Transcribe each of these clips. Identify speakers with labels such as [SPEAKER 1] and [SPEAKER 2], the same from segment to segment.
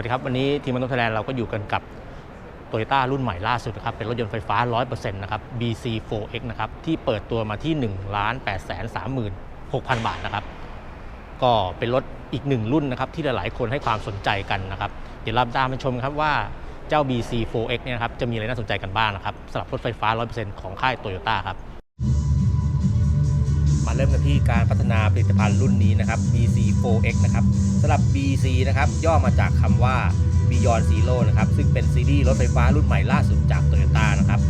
[SPEAKER 1] วัสดีครับ วันนี้ทีมมันตุไทยแลนด์เราก็อยู่กันกับโตโยต้ารุ่นใหม่ล่าสุดนะครับ เป็นรถยนต์ไฟฟ้า 100%นะครับ BC4X นะครับ ที่เปิดตัวมาที่ 1 8 3 6 0 0 0 บาทนะครับ ก็เป็นรถอีกหนึ่งรุ่นนะครับ ที่หลายๆ คนให้ความสนใจกันนะครับ เดี๋ยวเราตามไปชมครับว่าเจ้า BC4X เนี่ยครับจะมีอะไรน่าสนใจกันบ้างนะครับสำหรับรถไฟฟ้า 100%ของค่ายโตโยต้าครับ มาเริ่มกันที่การพัฒนาผลิตภัณฑ์รุ่นนี้นะครับ BC4X นะครับสำหรับ BC นะครับย่อมาจากคำว่า Beyond Zero นะครับซึ่งเป็นซีรีส์รถไฟฟ้ารุ่นใหม่ล่าสุดจาก Toyota นะครับ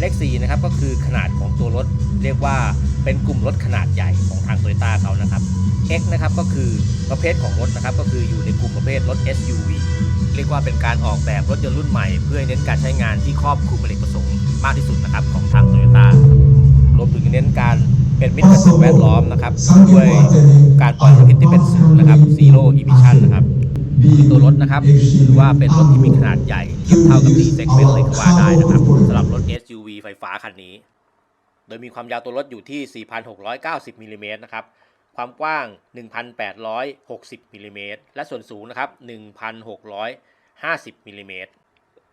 [SPEAKER 1] เลข4นะครับก็คือขนาดของตัวรถ เรียกว่าเป็นกลุ่มรถขนาดใหญ่ของทาง Toyota เขานะครับ X นะครับก็คือประเภทของรถนะครับก็คืออยู่ในกลุ่มประเภทรถ SUV เรียกว่าเป็นการออกแบบรถยนต์รุ่นใหม่ เพื่อเน้นการใช้งานที่ครอบคลุมอเนกประสงค์มากที่สุดนะครับของทาง Toyota รวมถึงเน้นการ เป็นมิตรกับสิ่งแวดล้อมนะครับด้วยการปล่อยมลพิษที่เป็นศูนย์นะครับ zero emission นะครับตัวรถนะครับถือว่าเป็นรถที่มีขนาดใหญ่เทียบเท่ากับ D segment เลยก็ว่าได้นะครับสำหรับรถ SUV ไฟฟ้าคันนี้ โดยมีความยาวตัวรถอยู่ที่ 4,690มิลลิเมตรนะครับความกว้าง 1,860มิลลิเมตรและส่วนสูงนะครับ1,650มิลลิเมตร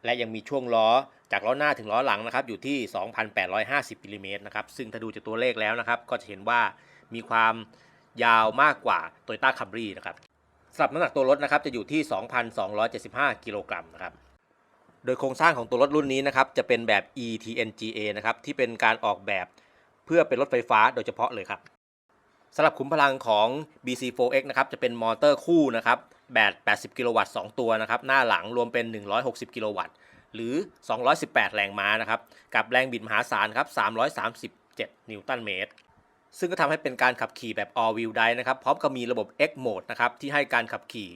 [SPEAKER 1] และยังมีช่วงล้อจากล้อหน้าถึงล้อหลังนะครับอยู่ที่ 2,850มิลลิเมตรนะครับซึ่งถ้าดูจากตัวเลขแล้วนะครับ ก็จะเห็นว่ามีความยาวมากกว่า Toyota Camry นะครับสำหรับน้ำหนักตัวรถนะครับจะอยู่ที่ 2,275 กิโลกรัมนะครับโดยโครงสร้างของตัวรถรุ่นนี้นะครับจะเป็นแบบ ETNGA นะครับที่เป็นการออกแบบเพื่อเป็นรถไฟฟ้าโดยเฉพาะเลยครับ สำหรับขุมพลังของ BC4X นะครับจะเป็นมอเตอร์คู่นะครับแบต80 กิโลวัตต์ 2 ตัวนะครับหน้าหลังรวมเป็น 160 กิโลวัตต์ หรือ 218 แรงม้านะครับกับแรงบิดมหาศาลครับ337 นิวตันเมตร ซึ่งก็ทำให้เป็นการขับขี่แบบ all wheel drive นะครับพร้อมกับมีระบบ X mode นะครับที่ให้การขับขี่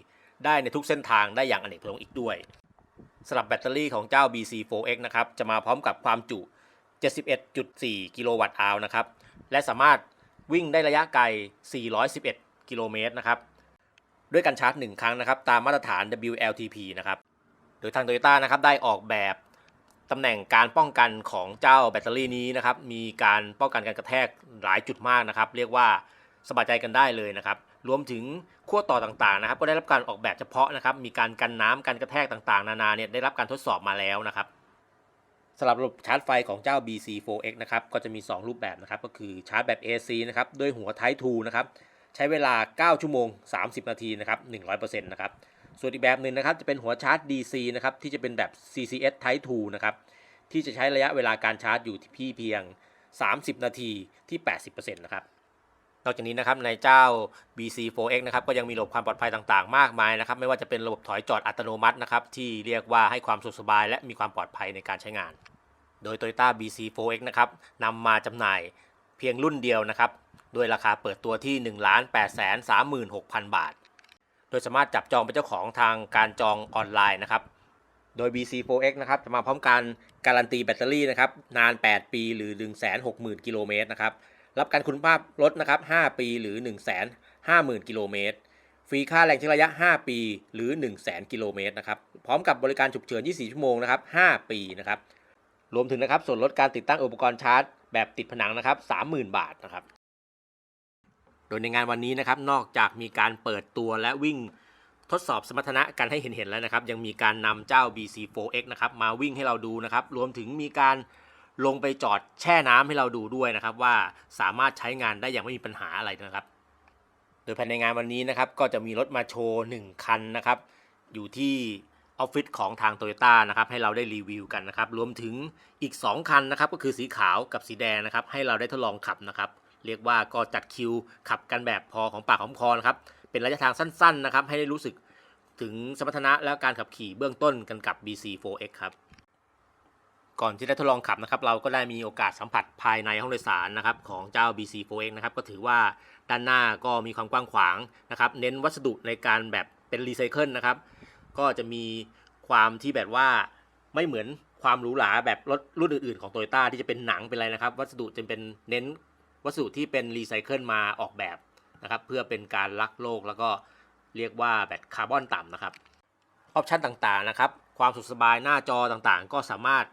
[SPEAKER 1] ได้ในทุกเส้นทางได้อย่างอเนกประสงค์อีกด้วยสำหรับแบตเตอรี่ของเจ้า BC4X นะครับจะมาพร้อมกับความจุ 71.4 กิโลวัตต์อาวนะครับและสามารถ วิ่งได้ระยะไกล 411 กิโลเมตรนะครับ ด้วยการชาร์จ 1 ครั้งนะครับ ตามมาตรฐาน WLTP นะครับ โดยทาง Toyota นะครับได้ออกแบบตำแหน่งการป้องกันของเจ้าแบตเตอรี่นี้นะครับ มีการป้องกันการกระแทกหลายจุดมากนะครับ เรียกว่าสบายใจกันได้เลยนะครับ รวมถึงขั้วต่อต่างๆนะครับ ก็ได้รับการออกแบบเฉพาะนะครับ มีการกันน้ำกันกระแทกต่างๆ นานาเนี่ยได้รับการทดสอบมาแล้วนะครับ สำหรับระบบชาร์จไฟของเจ้า BC4X นะครับก็จะมี 2 รูปแบบนะครับก็คือชาร์จแบบ AC นะครับด้วยหัว Type 2นะครับใช้เวลา 9 ชั่วโมง 30 นาทีนะครับ100%นะครับส่วนอีกแบบหนึ่งนะครับจะเป็นหัวชาร์จ DC นะครับที่จะเป็นแบบ CCS Type 2นะครับที่จะใช้ระยะเวลาการชาร์จอยู่ที่เพียง 30 นาทีที่ 80%นะครับ นอกจากนี้นะครับในเจ้า BC4X นะครับก็ยังมีระบบความปลอดภัยต่างๆ มากมายนะครับไม่ว่าจะเป็นระบบถอยจอดอัตโนมัตินะครับที่เรียกว่าให้ความสะดวกสบาย และมีความปลอดภัยในการใช้งาน โดย Toyota BC4X นะครับนำมาจำหน่ายเพียงรุ่นเดียวนะครับด้วยราคาเปิดตัวที่ 1 8 3 6 0 0 0 บาท โดยสามารถจับจองเป็นเจ้าของทางการจองออนไลน์นะครับโดย BC4X นะครับจะมาพร้อมการการันตีแบตเตอรี่นะครับนาน 8 ปีหรือ 160,000 กิโลเมตรนะครับ รับการคุณภาพรถนะครับ 5 ปีหรือ 150,000 กิโลเมตร ฟรีค่าแรงใช้ระยะ 5 ปีหรือ 100,000 กิโลเมตรนะครับ พร้อมกับบริการฉุกเฉิน 24 ชั่วโมงนะครับ 5 ปีนะครับ รวมถึงนะครับส่วนลดการติดตั้งอุปกรณ์ชาร์จ แบบติดผนังนะครับ 30,000 บาทนะครับ โดยในงานวันนี้นะครับ นอกจากมีการเปิดตัวและวิ่งทดสอบสมรรถนะกันให้เห็นๆแล้วนะครับ ยังมีการนำเจ้า BC4X นะครับมาวิ่งให้เราดูนะครับ รวมถึงมีการ ลงไปจอดแช่น้ำให้เราดูด้วยนะครับว่าสามารถใช้งานได้อย่างไม่มีปัญหาอะไรนะครับ โดยภายในงานวันนี้นะครับก็จะมีรถมาโชว์1คันนะครับ อยู่ที่ออฟฟิศของทาง Toyota นะครับให้เราได้รีวิวกันนะครับ รวมถึงอีก 2 คันนะครับก็คือสีขาวกับสีแดงนะครับ ให้เราได้ทดลองขับนะครับ เรียกว่าก็จัดคิวขับกันแบบพอของปากของคอนะครับ เป็นระยะทางสั้น ๆ นะครับ ให้ได้รู้สึกถึงสมรรถนะและการขับขี่เบื้องต้นกันกับ BC4X ครับ ก่อนที่ได้ทดลองขับนะครับ เราก็ได้มีโอกาสสัมผัสภายในห้องโดยสารนะครับของเจ้า BC4X นะครับก็ถือว่าด้านหน้าก็มีความกว้างขวางนะครับ เน้นวัสดุในการแบบเป็นรีไซเคิลนะครับ ก็จะมีความที่แบบว่าไม่เหมือนความหรูหราแบบรถรุ่นอื่นๆของ Toyota ที่จะเป็นหนังเป็นอะไรนะครับ วัสดุจะเป็นเน้นวัสดุที่เป็นรีไซเคิลมาออกแบบนะครับ เพื่อเป็นการรักโลกแล้วก็เรียกว่าแบบคาร์บอนต่ำนะครับออปชันต่างๆนะครับ ความสุขสบายหน้าจอต่างๆ ก็สามารถ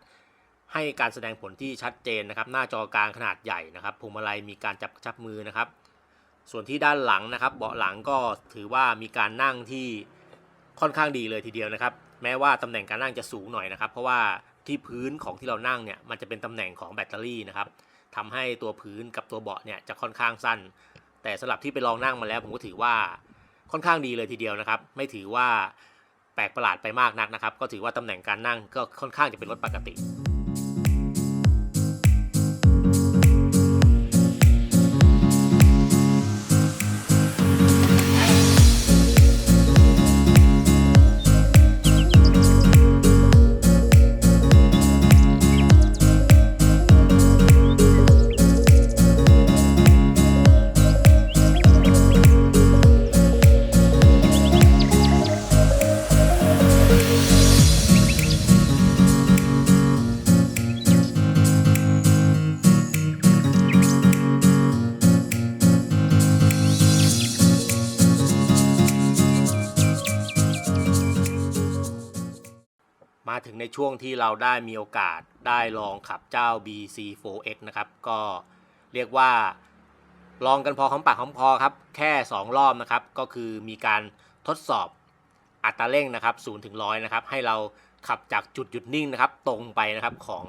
[SPEAKER 1] ให้การแสดงผลที่ชัดเจนนะครับ หน้าจอกลางขนาดใหญ่นะครับพวงมาลัยมีการจับกระชับมือนะครับ ส่วนที่ด้านหลังนะครับ เบาะหลังก็ถือว่ามีการนั่งที่ค่อนข้างดีเลยทีเดียวนะครับ แม้ว่าตำแหน่งการนั่งจะสูงหน่อยนะครับ เพราะว่าที่พื้นของที่เรานั่งเนี่ยมันจะเป็นตำแหน่งของแบตเตอรี่นะครับทำให้ตัวพื้นกับตัวเบาะเนี่ยจะค่อนข้างสั้น แต่สำหรับที่ไปลองนั่งมาแล้ว ผมก็ถือว่าค่อนข้างดีเลยทีเดียวนะครับ ไม่ถือว่าแปลกประหลาดไปมากนักนะครับ ก็ถือว่าตำแหน่งการนั่งก็ค่อนข้างจะเป็นรถปกติ มาถึงในช่วงที่เราได้มีโอกาสได้ลองขับเจ้า BC4X นะครับ ก็เรียกว่าลองกันพอหอมปากหอมคอครับ แค่ 2 รอบนะครับ ก็คือมีการทดสอบอัตราเร่งนะครับ0ถึง100 นะครับ ให้เราขับจากจุดหยุดนิ่งนะครับ ตรงไปนะครับของ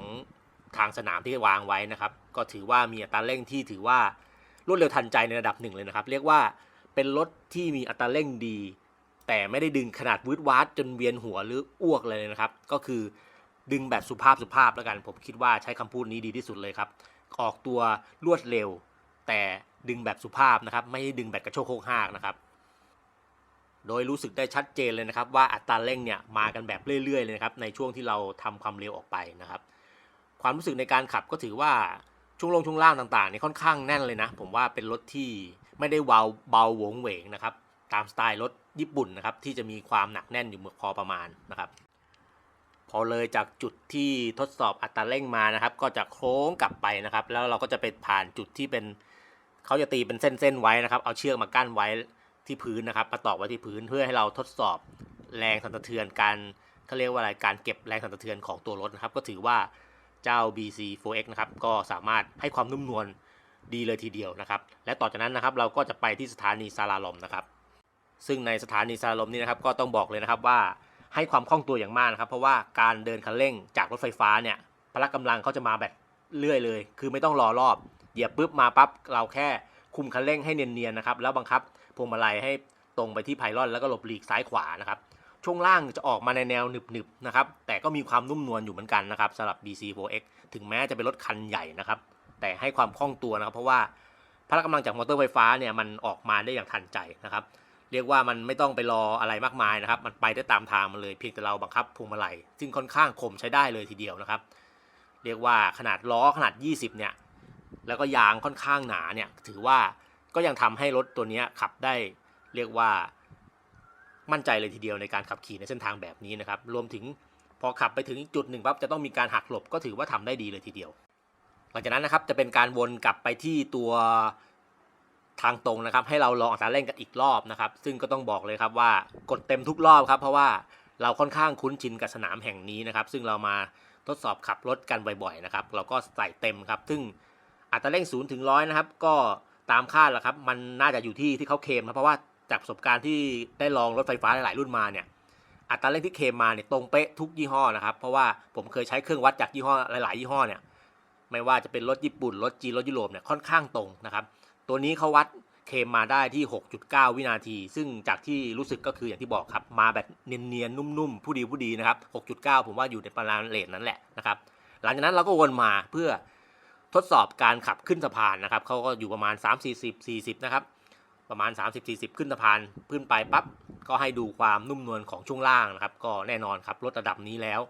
[SPEAKER 1] ทางสนามที่วางไว้นะครับ ก็ถือว่ามีอัตราเร่งที่ถือว่ารวดเร็วทันใจในระดับหนึ่งเลยนะครับ เรียกว่าเป็นรถที่มีอัตราเร่งดี แต่ไม่ได้ดึงขนาดวืดวาดจนเวียนหัวหรืออ้วกเลยนะครับ ก็คือดึงแบบสุภาพสุภาพแล้วกัน ผมคิดว่าใช้คำพูดนี้ดีที่สุดเลยครับ ออกตัวรวดเร็ว แต่ดึงแบบสุภาพนะครับ ไม่ได้ดึงแบบกระโชกโคกหากนะครับโดยรู้สึกได้ชัดเจนเลยนะครับ ว่าอัตราเร่งเนี่ยมากันแบบเรื่อยๆเลยนะครับในช่วงที่เราทำความเร็วออกไปนะครับ ความรู้สึกในการขับก็ถือว่าช่วงลงช่วงล่างต่างๆนี่ค่อนข้างแน่นเลยนะ ผมว่าเป็นรถที่ไม่ได้เบาเบาหวงเหวงนะครับ ตามสไตล์รถ ญี่ปุ่นนะครับที่จะมีความหนักแน่นอยู่พอประมาณนะครับ พอเลยจากจุดที่ทดสอบอัตราเร่งมานะครับ ก็จะโค้งกลับไปนะครับ แล้วเราก็จะไปผ่านจุดที่เป็นเขาจะตีเป็นเส้นๆไว้นะครับ เอาเชือกมากั้นไว้ที่พื้นนะครับมาตอกไว้ที่พื้นเพื่อให้เราทดสอบแรงสั่นสะเทือนการเขาเรียกว่าอะไรการเก็บแรงสั่นสะเทือนของตัวรถนะครับ ก็ถือว่าเจ้า BC4X นะครับก็สามารถให้ความนุ่มนวลดีเลยทีเดียวนะครับ และต่อจากนั้นนะครับเราก็จะไปที่สถานีซาลาลมนะครับ ซึ่งในสถานีซาลาลมนี่นะครับก็ต้องบอกเลยนะครับว่าให้ความคล่องตัวอย่างมากนะครับ เพราะว่าการเดินคันเร่งจากรถไฟฟ้าเนี่ยพละกำลังเขาจะมาแบบเรื่อยเลย คือไม่ต้องรอรอบเหยียบปุ๊บมาปั๊บเราแค่คุมคันเร่งให้เนียนๆนะครับแล้วบังคับพวงมาลัยให้ตรงไปที่ไพลอนแล้วก็หลบหลีกซ้ายขวานะครับช่วงล่างจะออกมาในแนวหนึบๆนะครับแต่ก็มีความนุ่มนวลอยู่เหมือนกันนะครับสำหรับ BC4X ถึงแม้จะเป็นรถคันใหญ่นะครับแต่ให้ความคล่องตัวนะครับเพราะว่าพละกำลังจากมอเตอร์ไฟฟ้าเนี่ยมันออกมาได้อย่างทันใจนะครับ เรียกว่ามันไม่ต้องไปรออะไรมากมายนะครับ มันไปได้ตามทางมันเลยเพียงแต่เราบังคับพวงมาลัย ซึ่งค่อนข้างคมใช้ได้เลยทีเดียวนะครับ เรียกว่าขนาดล้อขนาด 20 เนี่ย แล้วก็ยางค่อนข้างหนาเนี่ย ถือว่าก็ยังทำให้รถตัวนี้ขับได้ เรียกว่ามั่นใจเลยทีเดียวในการขับขี่ในเส้นทางแบบนี้นะครับ รวมถึงพอขับไปถึงจุดหนึ่งปั๊บจะต้องมีการหักหลบก็ถือว่าทำได้ดีเลยทีเดียว หลังจากนั้นนะครับจะเป็นการวนกลับไปที่ตัว ทางตรงนะครับ ให้เราลองอัตราเร่งกันอีกรอบนะครับ ซึ่งก็ต้องบอกเลยครับว่ากดเต็มทุกรอบครับ เพราะว่าเราค่อนข้างคุ้นชินกับสนามแห่งนี้นะครับ ซึ่งเรามาทดสอบขับรถกันบ่อยๆนะครับ เราก็ใส่เต็มครับ ซึ่งอัตราเร่ง0ถึงร้อยนะครับ ก็ตามคาดแหละครับ มันน่าจะอยู่ที่ที่เขาเคลมนะเพราะว่าจากประสบการณ์ที่ได้ลองรถไฟฟ้าหลายรุ่นมาเนี่ยอัตราเร่งที่เคลมมาเนี่ยตรงเป๊ะทุกยี่ห้อนะครับ เพราะว่าผมเคยใช้เครื่องวัดจากยี่ห้อหลาย ๆ ยี่ห้อเนี่ยไม่ว่าจะเป็นรถญี่ปุ่นรถจีนรถยุโรปเนี่ยค่อนข้างตรงนะครับ ตัวนี้เขาวัดเคมมาได้ที่ 6.9 วินาที ซึ่งจากที่รู้สึกก็คืออย่างที่บอกครับ มาแบบเนียนๆ นุ่มๆ ผู้ดีผู้ดีนะครับ 6.9 ผมว่าอยู่ในประมาณเลทนั้นแหละนะครับ หลังจากนั้นเราก็วนมาเพื่อทดสอบการขับขึ้นสะพานนะครับเขาก็อยู่ประมาณ 3 40 40 นะครับ ประมาณ 30 40 ขึ้นสะพานขึ้นไปปั๊บ ก็ให้ดูความนุ่มนวลของช่วงล่างนะครับ ก็แน่นอนครับรถระดับนี้แล้ว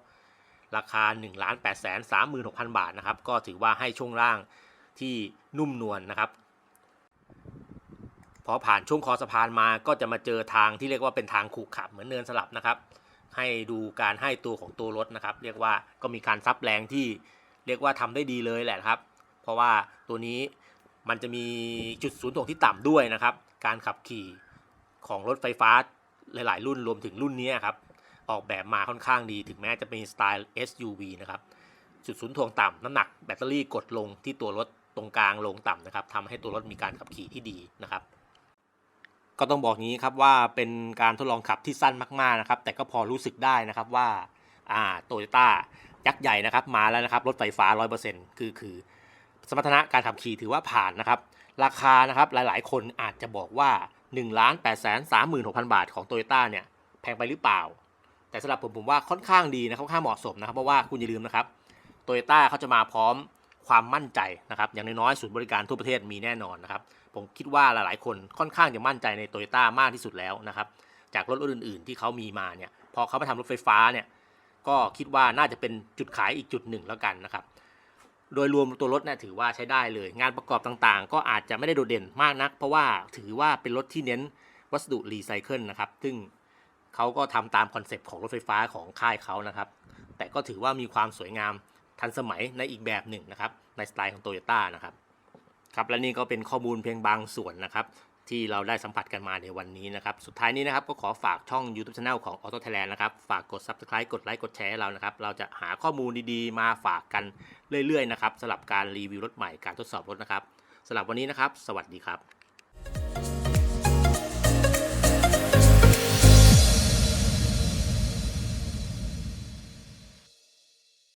[SPEAKER 1] ราคา 1 8 3 6 0 0 0 บาทนะครับ ก็ถือว่าให้ช่วงล่างที่นุ่มนวลนะครับ พอผ่านช่วงคอสะพานมาก็จะมาเจอทางที่เรียกว่าเป็นทางขรุขระเหมือนเนินสลับนะครับ ให้ดูการให้ตัวของตัวรถนะครับ เรียกว่าก็มีการซับแรงที่เรียกว่าทำได้ดีเลยแหละครับ เพราะว่าตัวนี้มันจะมีจุดศูนย์ถ่วงที่ต่ำด้วยนะครับ การขับขี่ของรถไฟฟ้าหลาย ๆ รุ่นรวมถึงรุ่นนี้ครับ ออกแบบมาค่อนข้างดีถึงแม้จะเป็นสไตล์ SUV นะครับ จุดศูนย์ถ่วงต่ำน้ำหนักแบตเตอรี่กดลงที่ตัวรถตรงกลางลงต่ำนะครับทำให้ตัวรถมีการขับขี่ที่ดีนะครับ ก็ต้องบอกงี้ครับว่าเป็นการทดลองขับที่สั้นมากๆนะครับ แต่ก็พอรู้สึกได้นะครับว่าอ่าโตโยต้ายักษ์ใหญ่นะครับ มาแล้วนะครับ รถไฟฟ้า 100%คือคือ สมรรถนะการขับขี่ถือว่าผ่านนะครับ ราคานะครับหลายๆ คนอาจจะบอกว่า1ล้าน8 3 6 0 0 0 บาทของโตโยต้าเนี่ยแพงไปหรือเปล่า แต่สำหรับผมผมว่าค่อนข้างดีนะค่อนข้างเหมาะสมนะครับเพราะว่าคุณอย่าลืมนะครับโตโยต้าเขาจะมาพร้อม ความมั่นใจนะครับอย่างน้อยๆศูนย์บริการทั่วประเทศมีแน่นอนนะครับผมคิดว่าหลายๆ คนค่อนข้างจะมั่นใจในโตโยต้ามากที่สุดแล้วนะครับจากรถรุ่นอื่นๆ ที่เขามีมาเนี่ยพอเขามาทำรถไฟฟ้าเนี่ยก็คิดว่าน่าจะเป็นจุดขายอีกจุดหนึ่งแล้วกันนะครับโดยรวมตัวรถเนี่ยถือว่าใช้ได้เลย งานประกอบต่างๆ ก็อาจจะไม่ได้โดดเด่นมากนัก เพราะว่าถือว่าเป็นรถที่เน้นวัสดุรีไซเคิลนะครับซึ่งเขาก็ทำตามคอนเซปต์ของรถไฟฟ้าของค่ายเขานะครับแต่ก็ถือว่ามีความสวยงาม ทันสมัยในอีกแบบหนึ่งนะครับ ในสไตล์ของโตโยต้านะครับครับและนี่ก็เป็นข้อมูลเพียงบางส่วนนะครับ ที่เราได้สัมผัสกันมาในวันนี้นะครับ สุดท้ายนี้นะครับก็ขอฝากช่อง YouTube Channel ของ Auto Thailand นะครับ ฝากกด Subscribe กดไลค์กดแชร์ให้เรานะครับ เราจะหาข้อมูลดีๆ มาฝากกันเรื่อยๆนะครับสำหรับการรีวิวรถใหม่การทดสอบรถนะครับสำหรับวันนี้นะครับ สวัสดีครับ